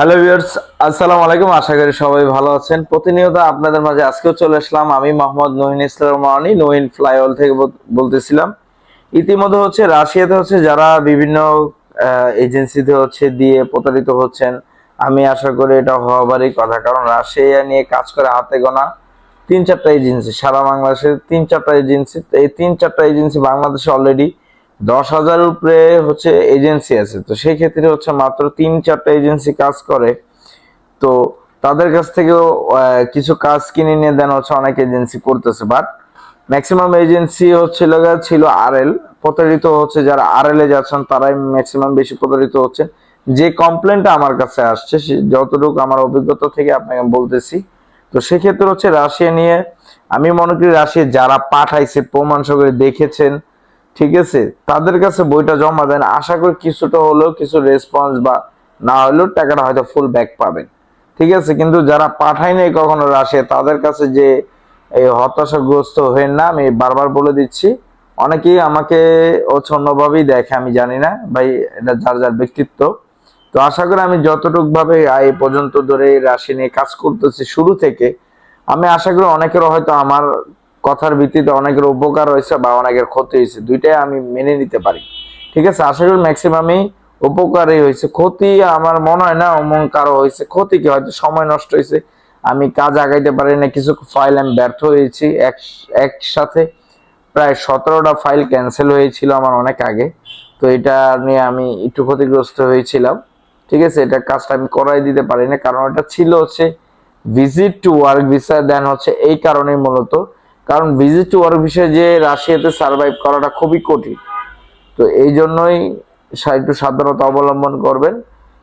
Hello viewers আসসালামু আলাইকুম। আশা করি সবাই ভালো আছেন। প্রতিনিয়ত আপনাদের মাঝে আজকেও চলে আসলাম। আমি মোহাম্মদ নহিন ইসলাম মানি নহিন ফ্লাইওয়াল থেকে বলতেছিলাম। ইতিমধ্যে হচ্ছে রাশিয়াতে হচ্ছে যারা বিভিন্ন এজেন্সিতে হচ্ছে দিয়ে প্রতারিত হচ্ছেন, আমি আশা করি এটা হওয়ারই কথা। কারণ রাশিয়া নিয়ে কাজ করে হাতে গোনা তিন চারটা এজেন্সি, সারা বাংলাদেশের তিন চারটা এজেন্সি, এই তিন চারটা এজেন্সি বাংলাদেশে অলরেডি দশ হাজার উপরে হচ্ছে এজেন্সি আছে। তো সেই ক্ষেত্রে হচ্ছে মাত্র তিন চারটা এজেন্সি কাজ করে। তো তাদের কাছ থেকেও কিছু কাজ কিনে নিয়ে দেন হচ্ছে অনেক এজেন্সি করতেছে। বাট ম্যাক্সিমাম এজেন্সি হচ্ছিল ছিল আর এল প্রতারিত হচ্ছে যারা আর এল এ যাচ্ছেন, তারাই ম্যাক্সিমাম বেশি প্রতারিত হচ্ছে। যে কমপ্লেনটা আমার কাছে আসছে যতটুকু আমার অভিজ্ঞতা থেকে আপনাকে বলতেছি। তো সেক্ষেত্রে হচ্ছে রাশিয়া নিয়ে আমি মনে করি রাশিয়া যারা পাঠাইছে, প্রমাণ সহকারে দেখেছেন ঠিক আছে? তাদের কাছে বইটা জমা দেন। আশা করি কিছুটা হলেও কিছু রেসপন্স বা না হলেও টাকাটা হয়তো ফুল ব্যাক পাবেন। ঠিক আছে? কিন্তু যারা পাঠায় নাই কখনো রাশিয়া তাদের কাছে যে এই হতাশাগ্রস্ত হয়ে না, আমি বারবার বলে দিচ্ছি। অনেকেই আমাকে হচ্ছে দেখে, আমি জানি না। ভাই, এটা যার যার ব্যক্তিত্ব। তো আশা করি আমি যতটুক ভাবে এই পর্যন্ত ধরে রাশি নিয়ে কাজ করতেছি শুরু থেকে, আমি আশা করি অনেকের হয়তো আমার কথার ভিত্তিতে অনেকের উপকার হয়েছে বা অনেকের ক্ষতি হয়েছে, দুইটাই আমি মেনে নিতে পারি। ঠিক আছে? আশা করি ম্যাক্সিমামই উপকারই হয়েছে। ক্ষতি আমার মনে হয় না অমন কারও হয়েছে। ক্ষতি কি? হয়তো সময় নষ্ট হয়েছে। আমি কাজ আগাইতে পারি না, কিছু ফাইল আমি ব্যর্থ হয়েছি। এক, একসাথে প্রায় সতেরোটা ফাইল ক্যান্সেল হয়েছিল আমার অনেক আগে। তো এটা নিয়ে আমি একটু ক্ষতিগ্রস্ত হয়েছিলাম। ঠিক আছে? এটা কাজটা আমি করাই দিতে পারি না। কারণ এটা ছিল হচ্ছে visit to work visa then হচ্ছে এই কারণেই মূলত কারণ ভিজিট টু ওয়ার্ক ভিসা যে রাশিয়াতে সার্ভাইভ করাটা খুবই কঠিন। তো এই জন্যই একটু সাবধানতা অবলম্বন করবেন।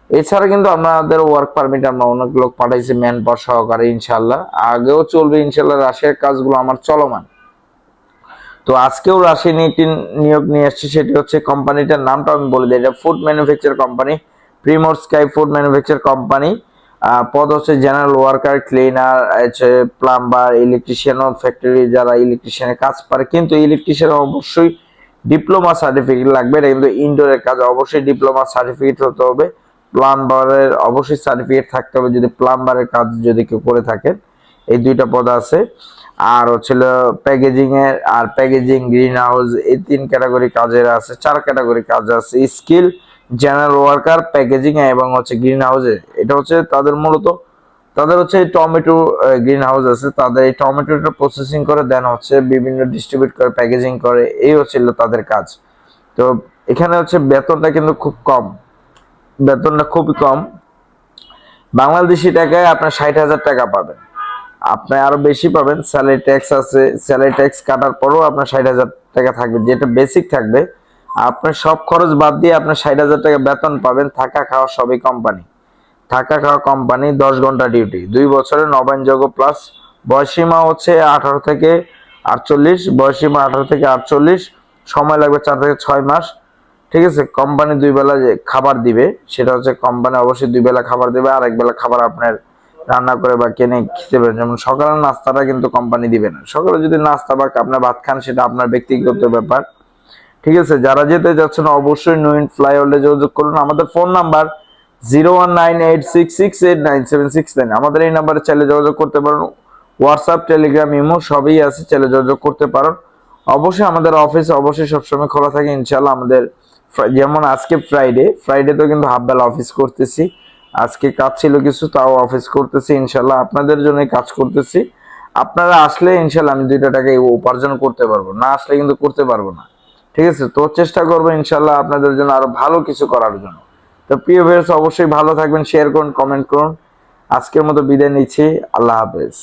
এছাড়া কিন্তু আমাদের ওয়ার্ক পারমিট আমরা অনেক লোক পাঠাইছি ম্যান পাওয়ার সহকারে ইনশাল্লাহ আগেও চলবে ইনশাল্লাহ রাশিয়ার কাজগুলো আমার চলমান। তো আজকেও রাশিয়া নিয়ে একটি নিয়োগ নিয়ে আসছি, সেটি হচ্ছে কোম্পানিটার নামটা আমি বলে দিই। এটা ফুড ম্যানুফ্যাকচার কোম্পানি প্রিমোর স্কাই ফুড ম্যানুফ্যাকচার কোম্পানি পদ হচ্ছে জেনারেল ওয়ার্কার ক্লিনার হচ্ছে প্লাম্বার ইলেকট্রিশিয়ান ফ্যাক্টরি যারা ইলেকট্রিশিয়ানের কাজ পারে। কিন্তু ইলেকট্রিশিয়ান অবশ্যই ডিপ্লোমা সার্টিফিকেট লাগবে। এটা কিন্তু ইনডোরের কাজ অবশ্যই ডিপ্লোমা সার্টিফিকেট হতে হবে। প্লাম্বারের অবশ্যই সার্টিফিকেট থাকতে হবে যদি প্লাম্বারের কাজ যদি কেউ করে থাকেন এই দুইটা পদ আছে। আর হচ্ছিল প্যাকেজিং এর, আর প্যাকেজিং গ্রিন হাউস এই তিন ক্যাটাগরি কাজের আছে, চার ক্যাটাগরি কাজ আছে। স্কিল জেনারেল ওয়ার্কার প্যাকেজিং এবং হচ্ছে গ্রিন হাউসে এটা হচ্ছে তাদের মূলত, তাদের হচ্ছে টমেটো গ্রিন হাউস আছে। তাদের এই টমেটোটা প্রসেসিং করে দেন হচ্ছে বিভিন্ন ডিস্ট্রিবিউট করে প্যাকেজিং করে। এই হচ্ছিল তাদের কাজ। তো এখানে হচ্ছে বেতনটা কিন্তু খুব কম। বেতনটা খুবই কম। বাংলাদেশি টাকায় আপনার ষাট হাজার টাকা পাবেন। আপনি আরও বেশি পাবেন। স্যালারি ট্যাক্স আছে। স্যালারি ট্যাক্স কাটার পরেও আপনার ষাট হাজার টাকা থাকবে। যেটা বেসিক থাকবে আপনার সব খরচ বাদ দিয়ে আপনার ষাট হাজার টাকা বেতন পাবেন থাকা খাওয়া সবই কোম্পানি থাকা খাওয়া কোম্পানি দশ ঘণ্টা ডিউটি দুই বছরের নবায়নযোগ্য প্লাস বয়সীমা হচ্ছে আঠারো থেকে আটচল্লিশ বয়সীমা আঠারো থেকে আটচল্লিশ, সময় লাগবে চার থেকে ছয় মাস। ঠিক আছে? কোম্পানি দুই বেলা যে খাবার দিবে, সেটা হচ্ছে কোম্পানি অবশ্যই দুই বেলা খাবার দিবে, আর এক বেলা খাবার আপনার রান্না করে বা কিনে খেতে পারেন যেমন সকালের নাস্তাটা কিন্তু কোম্পানি দিবে না। সকালে যদি নাস্তা বা আপনার ভাত খান, সেটা আপনার ব্যক্তিগত ব্যাপার। ঠিক আছে, যারা যেতে যাচ্ছেন অবশ্যই নইন ফ্লাইওভারে যোগাযোগ করুন। আমাদের phone number zero one nine eight six six eight nine seven six nine. আমাদের এই নাম্বারে চাইলে যোগাযোগ করতে পারেন। হোয়াটসঅ্যাপ, টেলিগ্রাম, ইমো সবই আছে, চাইলে যোগাযোগ করতে পারেন। অবশ্যই আমাদের অফিস অবশ্যই সবসময় খোলা থাকে ইনশাল্লাহ আমাদের যেমন আজকে ফ্রাইডে ফ্রাইডে তো কিন্তু হাফ বেলা অফিস করতেছি। আজকে কাজ ছিল কিছু, তাও অফিস করতেছি ইনশাল্লাহ আপনাদের জন্য কাজ করতেছি। আপনারা আসলে ইনশাল্লাহ আমি দুইটা টাকা উপার্জন করতে পারব, না আসলে কিন্তু করতে পারব না। ঠিক আছে? তো চেষ্টা করব ইনশাল্লাহ আপনাদের জন্য আরও ভালো কিছু করার জন্য। তো প্রিয় ভিউয়ার্স অবশ্যই ভালো থাকবেন শেয়ার করুন কমেন্ট করুন। আজকের মতো বিদায় নিচ্ছি। আল্লাহ হাফেজ।